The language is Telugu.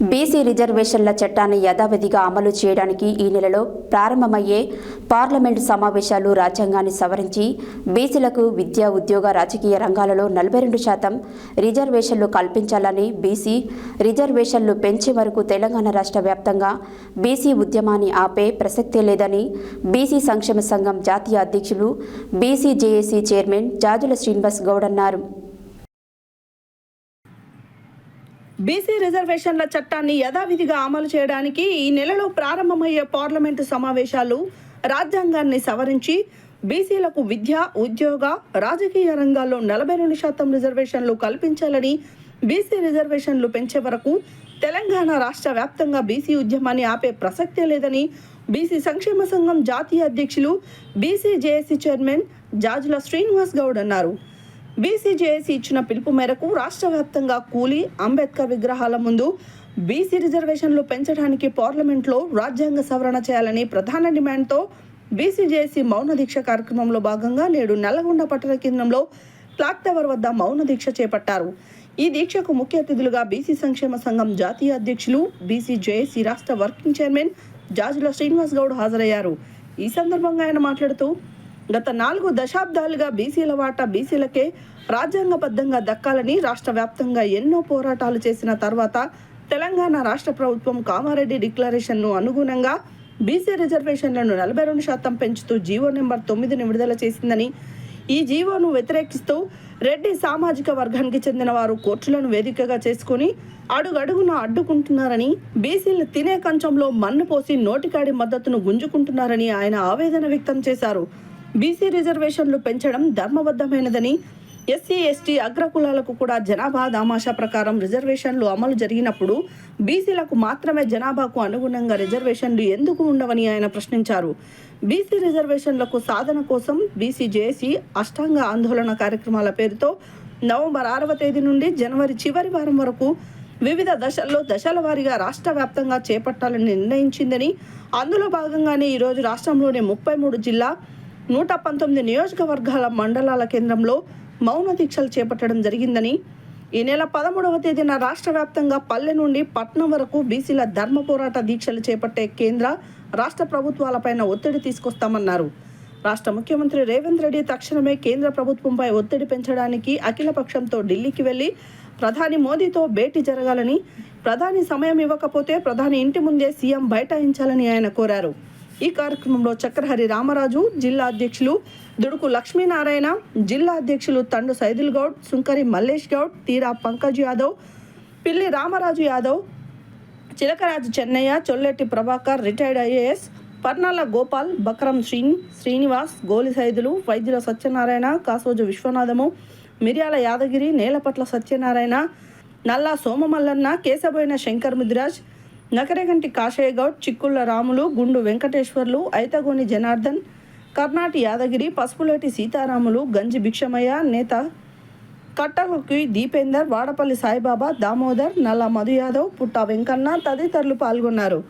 బీసీ రిజర్వేషన్ల చట్టాన్ని యథావిధిగా అమలు చేయడానికి ఈ నెలలో ప్రారంభమయ్యే పార్లమెంటు సమావేశాలు రాజ్యాంగాన్ని సవరించి బీసీలకు విద్యా ఉద్యోగ రాజకీయ రంగాలలో నలభై రెండు శాతం రిజర్వేషన్లు కల్పించాలని బీసీ రిజర్వేషన్లు పెంచే వరకు తెలంగాణ రాష్ట్ర వ్యాప్తంగా బీసీ ఉద్యమాన్ని ఆపే ప్రసక్తే లేదని బీసీ సంక్షేమ సంఘం జాతీయ అధ్యక్షులు BC JAC chairman Jajula Srinivas Goud అన్నారు. బీసీ రిజర్వేషన్ల చట్టాన్ని యథావిధిగా అమలు చేయడానికి ఈ నెలలో ప్రారంభమయ్యే పార్లమెంటు సమావేశాలు రాజ్యాంగాన్ని సవరించి బీసీలకు విద్య ఉద్యోగ రాజకీయ రంగాల్లో నలభై రెండు శాతం రిజర్వేషన్లు కల్పించాలని బీసీ రిజర్వేషన్లు పెంచే వరకు తెలంగాణ రాష్ట్ర వ్యాప్తంగా బీసీ ఉద్యమాన్ని ఆపే ప్రసక్తే లేదని బీసీ సంక్షేమ సంఘం జాతీయ అధ్యక్షులు BC JAC chairman Jajula Srinivas Goud అన్నారు. బీసీజేఏసీ ఇచ్చిన పిలుపు మేరకు రాష్ట్ర వ్యాప్తంగా కూలీ అంబేద్కర్ విగ్రహాల ముందు బీసీ రిజర్వేషన్లు పెంచడానికి పార్లమెంట్లో రాజ్యాంగ సవరణ చేయాలని ప్రధాన డిమాండ్తో బీసీజేఏసీ మౌన దీక్ష కార్యక్రమంలో భాగంగా నేడు నల్లగొండ పట్టణ కేంద్రంలో క్లాక్ టవర్ వద్ద మౌన దీక్ష చేపట్టారు. ఈ దీక్షకు ముఖ్య అతిథులుగా బీసీ సంక్షేమ సంఘం జాతీయ అధ్యక్షులు బీసీ జేఏసీ రాష్ట్ర వర్కింగ్ చైర్మన్ జాజుల శ్రీనివాస్ గౌడ్ హాజరయ్యారు. ఈ సందర్భంగా ఆయన మాట్లాడుతూ గత నాలుగు దశాబ్దాలుగా బీసీల వాటా బీసీలకే రాజ్యాంగబద్ధంగా దక్కాలని రాష్ట్ర వ్యాప్తంగా ఎన్నో పోరాటాలు చేసిన తర్వాత తెలంగాణ రాష్ట్ర ప్రభుత్వం కామారెడ్డి డిక్లరేషన్ను అనుగుణంగా బీసీ రిజర్వేషన్లను నలభై రెండు శాతం పెంచుతూ జీవో నెంబర్ తొమ్మిదిని విడుదల చేసిందని ఈ జీవోను వ్యతిరేకిస్తూ రెడ్డి సామాజిక వర్గానికి చెందిన వారు కోర్టులను వేదికగా చేసుకుని అడుగడుగున అడ్డుకుంటున్నారని బీసీలు తినే కంచంలో మన్ను పోసి నోటికాడి మద్దతును గుంజుకుంటున్నారని ఆయన ఆవేదన వ్యక్తం చేశారు. బీసీ రిజర్వేషన్లు పెంచడం ధర్మబద్ధమైనదని ఎస్సీ ఎస్టీ అగ్రకులాలకు కూడా జనాభా దామాషా ప్రకారం రిజర్వేషన్లు అమలు జరిగినప్పుడు బీసీలకు మాత్రమే జనాభాకు అనుగుణంగా రిజర్వేషన్లు ఎందుకు ఉండవని ఆయన ప్రశ్నించారు. బీసీ రిజర్వేషన్లకు సాధన కోసం బీసీ జేఏసీ అష్టాంగ ఆందోళన కార్యక్రమాల పేరుతో నవంబర్ ఆరవ తేదీ నుండి జనవరి చివరి వారం వరకు వివిధ దశల్లో దశల వారీగా రాష్ట్ర వ్యాప్తంగా చేపట్టాలని నిర్ణయించిందని అందులో భాగంగానే ఈరోజు రాష్ట్రంలోని ముప్పై మూడు జిల్లా నూట పంతొమ్మిది నియోజకవర్గాల మండలాల కేంద్రంలో మౌన దీక్షలు చేపట్టడం జరిగిందని ఈ నెల పదమూడవ తేదీన రాష్ట్ర వ్యాప్తంగా పల్లె నుండి పట్నం వరకు బీసీల ధర్మ పోరాట దీక్షలు చేపట్టే కేంద్ర రాష్ట్ర ప్రభుత్వాలపైన ఒత్తిడి తీసుకొస్తామన్నారు. రాష్ట్ర ముఖ్యమంత్రి రేవంత్ రెడ్డి తక్షణమే కేంద్ర ప్రభుత్వంపై ఒత్తిడి పెంచడానికి అఖిలపక్షంతో ఢిల్లీకి వెళ్ళి ప్రధాని మోదీతో భేటీ జరగాలని ప్రధాని సమయం ఇవ్వకపోతే ప్రధాని ఇంటి ముందే సీఎం బైఠాయించాలని ఆయన కోరారు. ఈ కార్యక్రమంలో చక్రహరి రామరాజు జిల్లా అధ్యక్షులు దుడుకు లక్ష్మీనారాయణ జిల్లా అధ్యక్షులు తండు సైదుల్ గౌడ్ సుంకరి మల్లేష్ గౌడ్ తీరా పంకజ్ యాదవ్ పిల్లి రామరాజు యాదవ్ చిలకరాజు చెన్నయ్య చొల్లెట్టి ప్రభాకర్ రిటైర్డ్ ఐఏఎస్ పర్నాల గోపాల్ బక్రం శ్రీని శ్రీనివాస్ గోలి సైదులు వైద్యుల సత్యనారాయణ కాసోజు విశ్వనాథము మిర్యాల యాదగిరి నేలపట్ల సత్యనారాయణ నల్లా సోమమల్లన్న కేశబోయిన శంకర్ ముదిరాజ్ నకరేగంటి కాశయ్య గౌడ్ చిక్కుళ్ళ రాములు గుండు వెంకటేశ్వర్లు ఐతగోని జనార్దన్ కర్ణాటి యాదగిరి పసుపులేటి సీతారాములు గంజి భిక్షమయ్య నేత కట్టలకి దీపేందర్ వాడపల్లి సాయిబాబా దామోదర్ నల్ల మధు యాదవ్ పుట్ట వెంకన్న తదితరులు పాల్గొన్నారు.